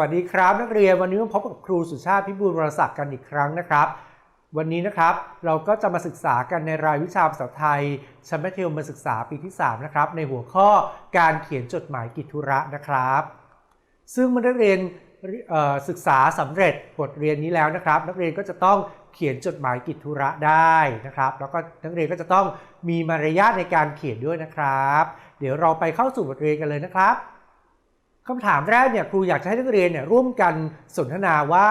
วัสดีครับ นักเรียนวันนี้มาพบกับครูสุชาติพิบูลวรศักดิ์กันอีกครั้งนะครับ วันนี้นะครับเราก็จะมาศึกษากันในรายวิชาภาษาไทยชั้นมัธยมศึกษาปีที่ 3 นะครับ ในหัวข้อการเขียนจดหมายกิจธุระนะครับ ซึ่งเมื่อนักเรียนศึกษาสำเร็จบทเรียนนี้แล้วนะครับ นักเรียนก็จะต้องเขียนจดหมายกิจธุระได้นะครับ แล้วก็นักเรียนก็จะต้องมีมารยาทในการเขียนด้วยนะครับ เดี๋ยวเราไปเข้าสู่บทเรียนกันเลยนะครับ คำถามแรกเนี่ยครูอยากจะให้นักเรียนเนี่ยร่วมกันสนทนาว่า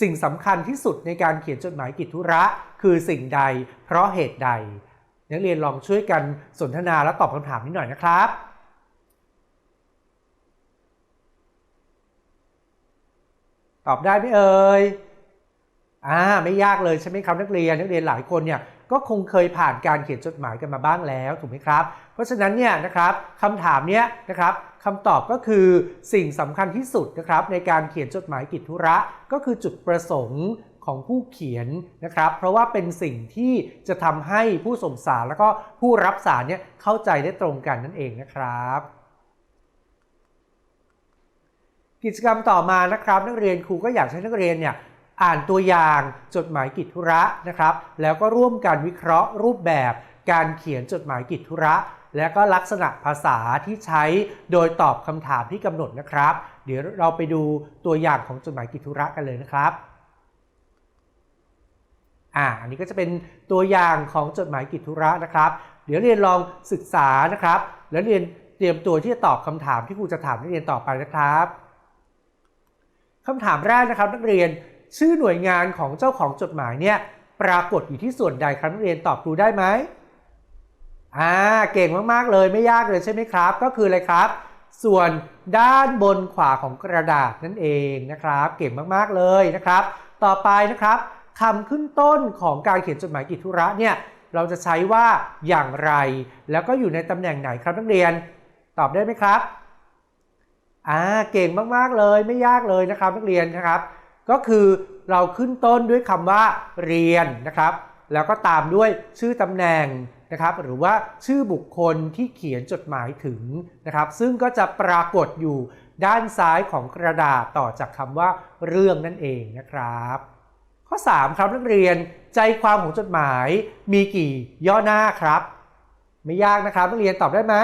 สิ่งสำคัญที่สุดในการเขียนจดหมายกิจธุระคือสิ่งใด เพราะเหตุใด นักเรียนลองช่วยกันสนทนาและตอบคำถามนี้หน่อยนะครับตอบได้ไหมเอ่ย อ่า ไม่ยากเลยใช่ไหมครับนักเรียน นักเรียนหลายคนเนี่ยก็คงเคยผ่านการเขียนจดหมายกันมาบ้างแล้วถูกไหมครับ เพราะฉะนั้นเนี่ยนะครับคำถามเนี้ยนะครับ คำตอบก็คือสิ่งสำคัญที่สุดนะครับในการเขียนจดหมายกิจธุระ ก็คือจุดประสงค์ของผู้เขียนนะครับ เพราะว่าเป็นสิ่งที่จะทำให้ผู้ส่งสารแล้วก็ผู้รับสารเนี่ยเข้าใจได้ตรงกันนั่นเองนะครับกิจกรรมต่อมานะครับ นักเรียนครูก็อยากให้นักเรียนเนี่ยอ่านตัวอย่างจดหมายกิจธุระนะครับ แล้วก็ร่วมกันวิเคราะห์รูปแบบการเขียนจดหมายกิจธุระ และก็ลักษณะภาษาที่ใช้โดยตอบคำถามที่กำหนดนะครับ เดี๋ยวเราไปดูตัวอย่างของจดหมายกิจธุระกันเลยนะครับอ่าอันนี้ก็จะเป็นตัวอย่างของจดหมายกิจธุระนะครับ เดี๋ยวเรียนลองศึกษานะครับ แล้วเรียนเตรียมตัวที่จะตอบคำถามที่ครูจะถามนักเรียนต่อไปนะครับคำถามแรกนะครับนักเรียนชื่อหน่วยงานของเจ้าของจดหมายเนี่ยปรากฏอยู่ที่ส่วนใดครับนักเรียนตอบครูได้ไหม อ่าเก่งมากๆเลยไม่ยากเลยใช่ไหมครับ ก็คืออะไรครับ ส่วนด้านบนขวาของกระดาษนั่นเองนะครับ เก่งมากๆเลยนะครับ ต่อไปนะครับคำขึ้นต้นของการเขียนจดหมายกิจธุระเนี่ยเราจะใช้ว่าอย่างไร แล้วก็อยู่ในตำแหน่งไหนครับนักเรียน ตอบได้ไหมครับอ่าเก่งมากๆเลยไม่ยากเลยนะครับนักเรียนนะครับ ก็คือเราขึ้นต้นด้วยคำว่าเรียนนะครับ แล้วก็ตามด้วยชื่อตำแหน่ง นะครับหรือว่าชื่อบุคคลที่เขียนจดหมายถึงนะครับซึ่งก็จะปรากฏอยู่ด้านซ้ายของกระดาษต่อจากคำว่าเรื่องนั่นเองนะครับ ข้อ 3 ครับนักเรียนใจความของจดหมายมีกี่ย่อหน้าครับ ไม่ยากนะครับนักเรียนตอบได้ไหม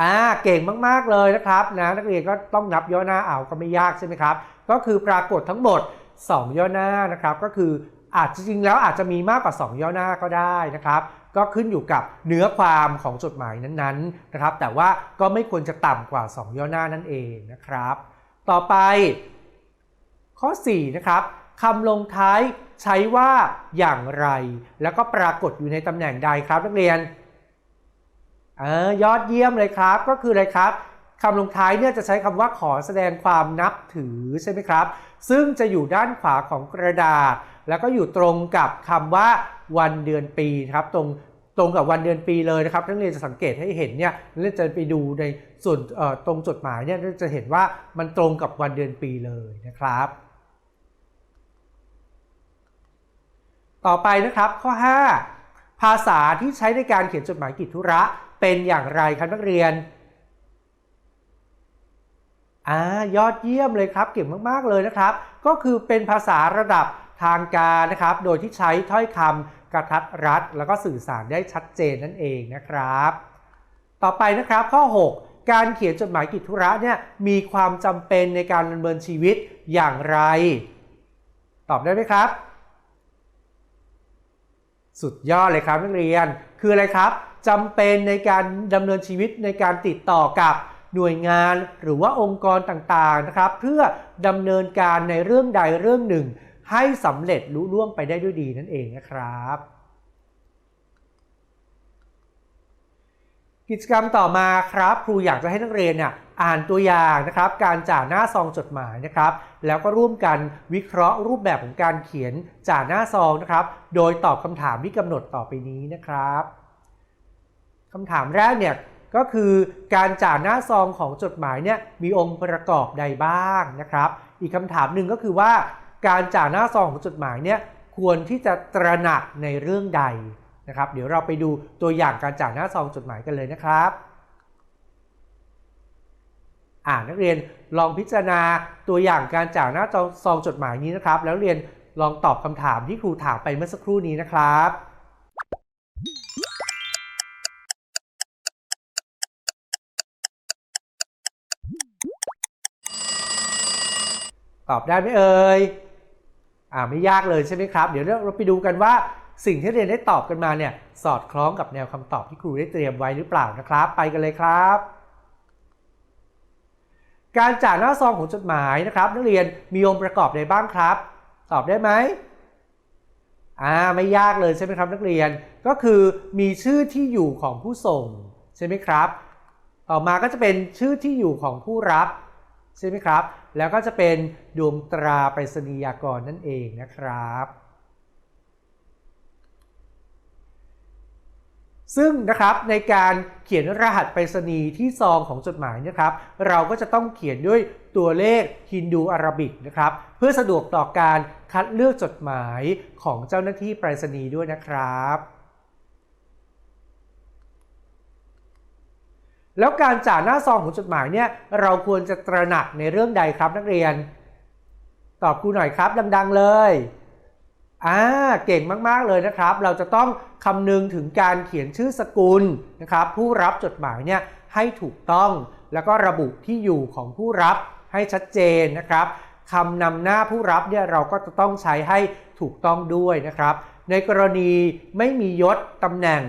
อ่าเก่งมาก ๆ เลยนะครับนะนักเรียนก็ต้องนับย่อหน้าเอาก็ไม่ยากใช่ไหมครับ ก็คือปรากฏทั้งหมด 2 ย่อหน้านะครับ ก็คืออาจจริงๆแล้วอาจจะมีมากกว่า 2 ย่อหน้าก็ได้นะครับ ก็ขึ้นอยู่กับเนื้อความของจดหมายนั้นๆนะครับ แต่ว่าก็ไม่ควรจะต่ำกว่า 2 ย่อหน้านั่นเองนะครับ ต่อไป ข้อ 4 นะครับคำลงท้ายใช้ว่าอย่างไร แล้วก็ปรากฏอยู่ในตำแหน่งใดครับนักเรียนออยอดเยี่ยมเลยครับ ก็คืออะไรครับคำลงท้ายเนี่ยจะใช้คำว่าขอแสดงความนับถือใช่ไหมครับ ซึ่งจะอยู่ด้านขวาของกระดาษ แล้วก็อยู่ตรงกับคำว่าวันเดือนปีครับ ตรง ตรงกับวันเดือนปีเลยนะครับนักเรียนจะสังเกตให้เห็นเนี่ยนักเรียนจะไปดูในส่วนตรงจดหมายเนี่ยจะเห็นว่ามันตรงกับวันเดือนปีเลยนะครับ ต่อไปนะครับข้อ 5 ภาษาที่ใช้ในการเขียนจดหมายกิจธุระเป็นอย่างไรครับนักเรียนอ่ายอดเยี่ยมเลยครับเก่งมาก ๆ เลยนะครับ ก็คือเป็นภาษาระดับทางการนะครับ โดยที่ใช้ถ้อยคำ กระทัดรัด แล้วก็สื่อสารได้ชัดเจนนั่นเองนะครับ ต่อไปนะครับข้อ 6 การเขียนจดหมายกิจธุระเนี่ยมีความจำเป็นในการดำเนินชีวิตอย่างไร ตอบได้ไหมครับ สุดยอดเลยครับนักเรียน คืออะไรครับจำเป็นในการดำเนินชีวิตในการติดต่อกับหน่วยงานหรือว่าองค์กรต่างๆนะครับ เพื่อดำเนินการในเรื่องใดเรื่องหนึ่ง ให้สำเร็จลุล่วงไปได้ด้วยดีนั่นเองนะครับ กิจกรรมต่อมาครับ ครูอยากจะให้นักเรียนเนี่ยอ่านตัวอย่างนะครับ การจ่าหน้าซองจดหมายนะครับ แล้วก็ร่วมกันวิเคราะห์รูปแบบของการเขียนจ่าหน้าซองนะครับ โดยตอบคำถามที่กำหนดต่อไปนี้นะครับคำถามแรกเนี่ยก็คือการจ่าหน้าซองของจดหมายเนี่ยมีองค์ประกอบใดบ้างนะครับ อีกคำถามหนึ่งก็คือว่า การจ่าหน้าซองของจดหมายเนี่ยควรที่จะตระหนักในเรื่องใดนะครับ เดี๋ยวเราไปดูตัวอย่างการจ่าหน้าซองจดหมายกันเลยนะครับอ่านักเรียนลองพิจารณาตัวอย่างการจากหน้าซองจดหมายนี้นะครับ แล้วเรียนลองตอบคำถามที่ครูถามไปเมื่อสักครู่นี้นะครับ ตอบได้ไหมเอ่ย อ่าไม่ยากเลยใช่ไหมครับ เดี๋ยวเราไปดูกันว่าสิ่งที่เรียนได้ตอบกันมาเนี่ยสอดคล้องกับแนวคำตอบที่ครูได้เตรียมไว้หรือเปล่านะครับ ไปกันเลยครับ การจ่าหน้าซองของจดหมายนะครับนักเรียนมีองค์ประกอบใดบ้างครับ ตอบได้ไหมอ่าไม่ยากเลยใช่ไหมครับนักเรียนก็คือมีชื่อที่อยู่ของผู้ส่งใช่ไหมครับ ต่อมาก็จะเป็นชื่อที่อยู่ของผู้รับ ใช่ไหมครับ แล้วก็จะเป็นดวงตราไปรษณียากรนั่นเองนะครับ ซึ่งนะครับในการเขียนรหัสไปรษณีย์ที่ซองของจดหมายนะครับ เราก็จะต้องเขียนด้วยตัวเลขฮินดูอาราบิกนะครับ เพื่อสะดวกต่อการคัดเลือกจดหมายของเจ้าหน้าที่ไปรษณีย์ด้วยนะครับ แล้วการจ่าหน้าซองของจดหมายเนี่ยเราควรจะตระหนักในเรื่องใดครับนักเรียน ตอบครูหน่อยครับดัง ๆ เลยอ่าเก่งมากๆเลยนะครับ เราจะต้องคำนึงถึงการเขียนชื่อสกุลนะครับ ผู้รับจดหมายเนี่ยให้ถูกต้อง แล้วก็ระบุที่อยู่ของผู้รับให้ชัดเจนนะครับคำนำหน้าผู้รับเนี่ยเราก็จะต้องใช้ให้ถูกต้องด้วยนะครับ ในกรณีไม่มียศตำแหน่ง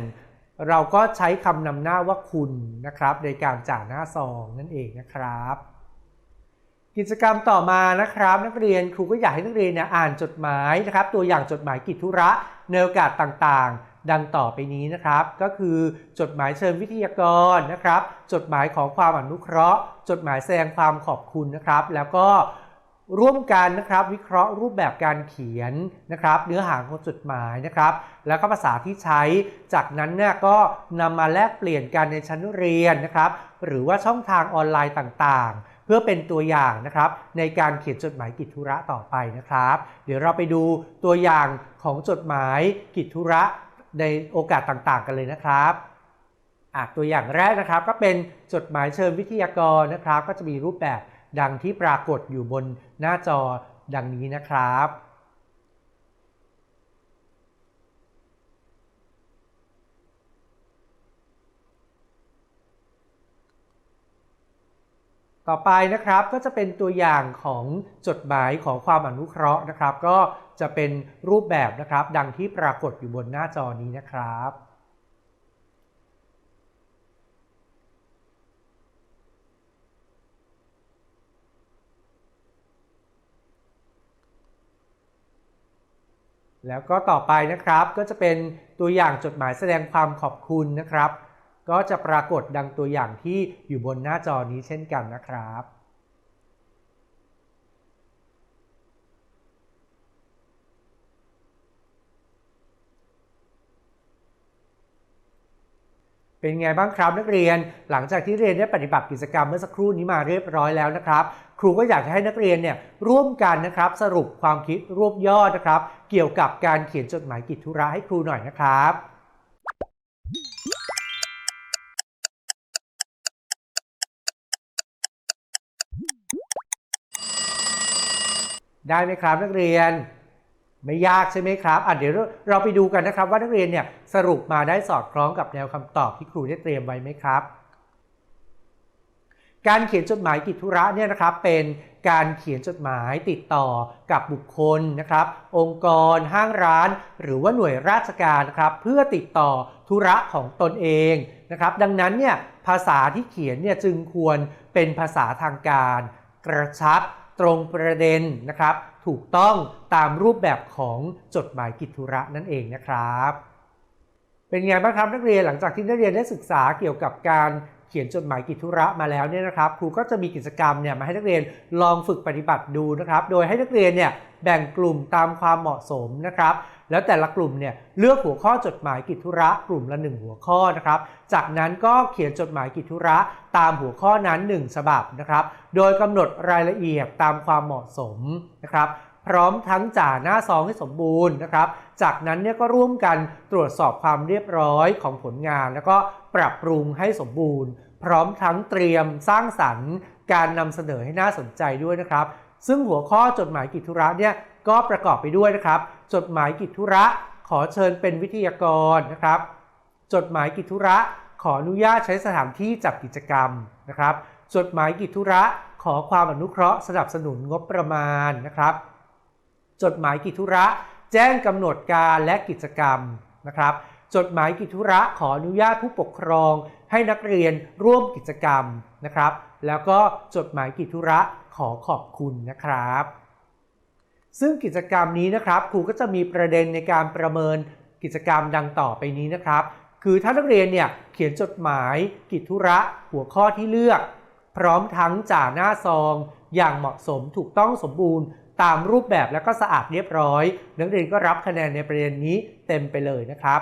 เราก็ใช้คำนำหน้าว่าคุณนะครับ ในการจ่าหน้าซองนั่นเองนะครับ กิจกรรมต่อมานะครับ นักเรียนครูก็อยากให้นักเรียนเนี่ยอ่านจดหมายนะครับ ตัวอย่างจดหมายกิจธุระในโอกาสต่างๆ ดังต่อไปนี้นะครับ ก็คือจดหมายเชิญวิทยากรนะครับ จดหมายขอความอนุเคราะห์ จดหมายแสดงความขอบคุณนะครับ แล้วก็ ร่วมกันนะครับวิเคราะห์รูปแบบการเขียนนะครับเนื้อหาของจดหมายนะครับ แล้วก็ภาษาที่ใช้ จากนั้นเนี่ยก็นำมาแลกเปลี่ยนกันในชั้นเรียนนะครับ หรือว่าช่องทางออนไลน์ต่างๆ เพื่อเป็นตัวอย่างนะครับในการเขียนจดหมายกิจธุระต่อไปนะครับ เดี๋ยวเราไปดูตัวอย่างของจดหมายกิจธุระในโอกาสต่างๆ กันเลยนะครับตัวอย่างแรกนะครับก็เป็นจดหมายเชิญวิทยากรนะครับ ก็จะมีรูปแบบ ดังที่ปรากฏอยู่บนหน้าจอดังนี้นะครับต่อไปนะครับก็จะเป็นตัวอย่างของจดหมายของความอนุเคราะห์นะครับ ก็จะเป็นรูปแบบนะครับ ดังที่ปรากฏอยู่บนหน้าจอนี้นะครับ แล้วก็ต่อไปนะครับก็จะเป็นตัวอย่างจดหมายแสดงความขอบคุณนะครับ ก็จะปรากฏดังตัวอย่างที่อยู่บนหน้าจอนี้เช่นกันนะครับ เป็นไงบ้างครับนักเรียน หลังจากที่เรียนได้ปฏิบัติกิจกรรมเมื่อสักครู่นี้มาเรียบร้อยแล้วนะครับ ครูก็อยากจะให้นักเรียนเนี่ยร่วมกันนะครับ สรุปความคิดรวบยอดนะครับ เกี่ยวกับการเขียนจดหมายกิจธุระให้ครูหน่อยนะครับได้ไหมครับนักเรียน ไม่ยากใช่ไหมครับอะเดี๋ยวเราไปดูกันนะครับว่านักเรียนเนี่ยสรุปมาได้สอดคล้องกับแนวคำตอบที่ครูได้เตรียมไว้ไหมครับ การเขียนจดหมายกิจธุระเนี่ยนะครับเป็นการเขียนจดหมายติดต่อกับบุคคลนะครับ องค์กร ห้างร้าน หรือว่าหน่วยราชการครับเพื่อติดต่อธุระของตนเองนะครับ ดังนั้นเนี่ยภาษาที่เขียนเนี่ยจึงควรเป็นภาษาทางการ กระชับตรงประเด็นนะครับ ถูกต้องตามรูปแบบของจดหมายกิจธุระนั่นเองนะครับ เป็นไงบ้างครับนักเรียนหลังจากที่นักเรียนได้ศึกษาเกี่ยวกับการเขียนจดหมายกิจธุระมาแล้วเนี่ยนะครับครูก็จะมีกิจกรรมเนี่ยมาให้นักเรียนลองฝึกปฏิบัติดูนะครับ โดยให้นักเรียนเนี่ยแบ่งกลุ่มตามความเหมาะสมนะครับ แล้วแต่ละกลุ่มเนี่ยเลือกหัวข้อจดหมายกิจธุระกลุ่มละ 1 หัวข้อนะครับ จากนั้นก็เขียนจดหมายกิจธุระตามหัวข้อนั้น 1 ฉบับนะครับ โดยกำหนดรายละเอียดตามความเหมาะสมนะครับพร้อมทั้งจ่าหน้าซองให้สมบูรณ์นะครับ จากนั้นเนี่ยก็ร่วมกันตรวจสอบความเรียบร้อยของผลงาน แล้วก็ปรับปรุงให้สมบูรณ์ พร้อมทั้งเตรียมสร้างสรรค์ การนำเสนอให้น่าสนใจด้วยนะครับ ซึ่งหัวข้อจดหมายกิจธุระเนี่ย ก็ประกอบไปด้วยนะครับ จดหมายกิจธุระขอเชิญเป็นวิทยากรนะครับ จดหมายกิจธุระขออนุญาตใช้สถานที่จัดกิจกรรมนะครับ จดหมายกิจธุระขอความอนุเคราะห์สนับสนุนงบประมาณนะครับ จดหมายกิจธุระแจ้งกำหนดการและกิจกรรมนะครับ จดหมายกิจธุระขออนุญาตผู้ปกครอง ให้นักเรียนร่วมกิจกรรมนะครับ แล้วก็จดหมายกิจธุระขอขอบคุณนะครับ ซึ่งกิจกรรมนี้นะครับครูก็จะมีประเด็นในการประเมินกิจกรรมดังต่อไปนี้นะครับ คือถ้านักเรียนเนี่ยเขียนจดหมาย กิจธุระ หัวข้อที่เลือก พร้อมทั้งจ่าหน้าซอง อย่างเหมาะสมถูกต้องสมบูรณ์ ตามรูปแบบแล้วก็สะอาดเรียบร้อย นักเรียนก็รับคะแนนในประเด็นนี้เต็มไปเลยนะครับ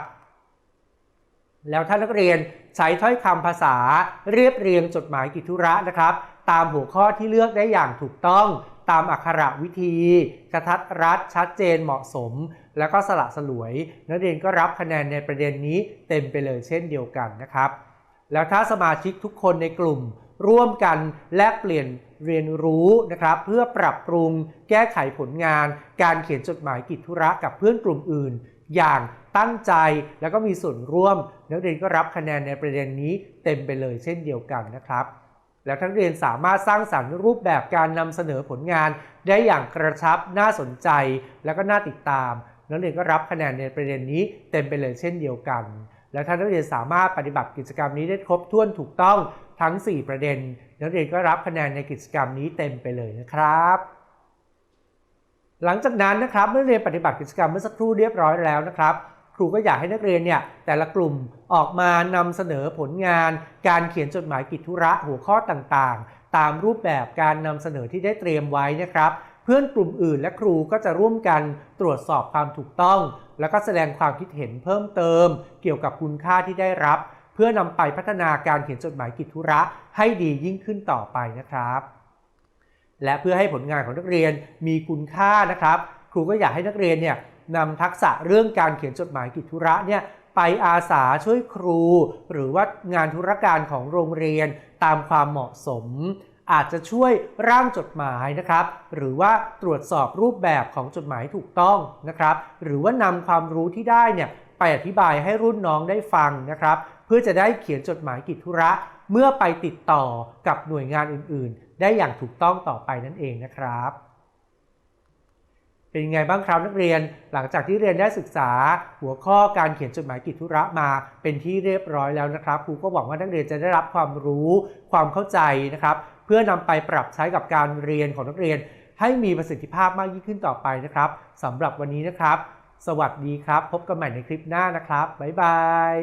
แล้วถ้านักเรียนใช้ถ้อยคำภาษาเรียบเรียงจดหมายกิจธุระนะครับ ตามหัวข้อที่เลือกได้อย่างถูกต้อง ตามอักขระวิธี กระทัดรัดชัดเจนเหมาะสม แล้วก็สละสลวย นักเรียนก็รับคะแนนในประเด็นนี้เต็มไปเลยเช่นเดียวกันนะครับ แล้วถ้าสมาชิกทุกคนในกลุ่มร่วมกันแลกเปลี่ยนเรียนรู้นะครับเพื่อปรับปรุงแก้ไขผลงาน การเขียนจดหมายกิจธุระกับเพื่อนกลุ่มอื่น อย่างตั้งใจแล้วก็มีส่วนร่วม นักเรียนก็รับคะแนนในประเด็นนี้เต็มไปเลยเช่นเดียวกันนะครับ แล้วทั้งเรียนสามารถสร้างสรรค์รูปแบบการนำเสนอผลงาน ได้อย่างกระชับน่าสนใจ แล้วก็น่าติดตาม นักเรียนก็รับคะแนนในประเด็นนี้เต็มไปเลยเช่นเดียวกัน แล้วถ้านักเรียนสามารถปฏิบัติกิจกรรมนี้ได้ครบถ้วนถูกต้องทั้ง 4 ประเด็น นักเรียนก็รับคะแนนในกิจกรรมนี้เต็มไปเลยนะครับหลังจากนั้นนะครับเมื่อเรียนปฏิบัติกิจกรรมเมื่อสักครู่เรียบร้อยแล้วนะครับ ครูก็อยากให้นักเรียนเนี่ยแต่ละกลุ่มออกมานำเสนอผลงาน การเขียนจดหมายกิจธุระหัวข้อต่างๆ ตามรูปแบบการนำเสนอที่ได้เตรียมไว้นะครับ เพื่อนกลุ่มอื่นและครูก็จะร่วมกันตรวจสอบความถูกต้อง แล้วก็แสดงความคิดเห็นเพิ่มเติม เกี่ยวกับคุณค่าที่ได้รับ เพื่อนำไปพัฒนาการเขียนจดหมายกิจธุระให้ดียิ่งขึ้นต่อไปนะครับ และเพื่อให้ผลงานของนักเรียนมีคุณค่านะครับ ครูก็อยากให้นักเรียนเนี่ย นำทักษะเรื่องการเขียนจดหมายกิจธุระเนี่ยไปอาสาช่วยครู หรือว่างานธุรการของโรงเรียนตามความเหมาะสม อาจจะช่วยร่างจดหมายนะครับ หรือว่าตรวจสอบรูปแบบของจดหมายถูกต้องนะครับ หรือว่านำความรู้ที่ได้เนี่ยไปอธิบายให้รุ่นน้องได้ฟังนะครับ เพื่อจะได้เขียนจดหมายกิจธุระ เมื่อไปติดต่อกับหน่วยงานอื่น ๆ ได้อย่างถูกต้องต่อไปนั่นเองนะครับ เป็นยังไงบ้างครับนักเรียน หลังจากที่เรียนได้ศึกษาหัวข้อการเขียนจดหมายกิจธุระมา เป็นที่เรียบร้อยแล้วนะครับครูก็หวังว่านักเรียนจะได้รับความรู้ความเข้าใจนะครับ เพื่อนำไปปรับใช้กับการเรียนของนักเรียน ให้มีประสิทธิภาพมากยิ่งขึ้นต่อไปนะครับสำหรับวันนี้นะครับ สวัสดีครับ พบกันใหม่ในคลิปหน้านะครับบ๊ายบาย